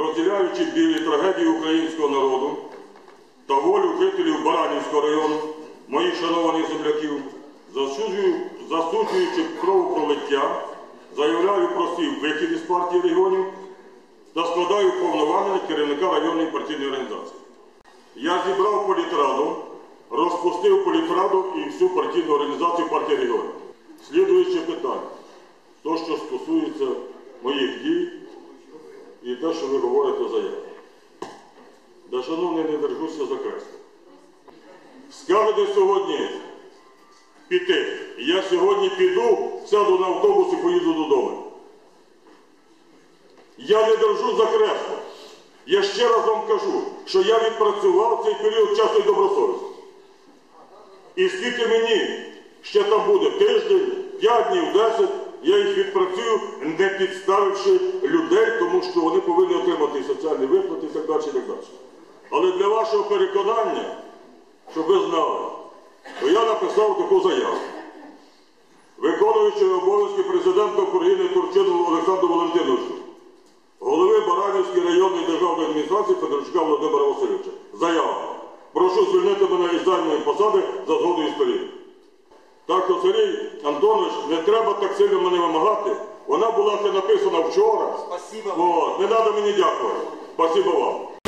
розділяючи білі трагедії українського народу та волю жителів Баранівського району, моїх шанованих земляків, засуджую, засуджуючи кровопролиття, заявляю про свій вихід із партії регіонів та складаю повноваження керівника районної партійної організації. Я зібрав політраду, розпустив політраду і всю партійну організацію партії регіонів. Слідуюче питання, то, що стосується моїх дій те, що ви говорите заяву. Да, шановний, не держуся за кресло. Скажете сьогодні піти. Я сьогодні піду, сяду на автобус і поїду додому. Я не держу за кресло. Я ще раз вам кажу, що я відпрацював цей період часу і добросовісно. І скільки мені ще там буде тиждень, 5 днів, 10, я їх відпрацюю, не підставивши людей, тому що вони повинні отримати соціальні виплати і так далі. І так далі. Але для вашого переконання, щоб ви знали, то я написав таку заяву. Виконуючи обов'язки президента України Турчину Олександру Валентиновичу, голови Баранівської районної державної адміністрації Федорчука Володимира Васильовича. Заява. Прошу звільнити мене із займаної посади за згодою сторін. Так що, Сергій Антонович, не треба так сильно мене вимагати. Вона була ще написана вчора. Спасибо. О, не треба мені дякувати. Спасибо вам.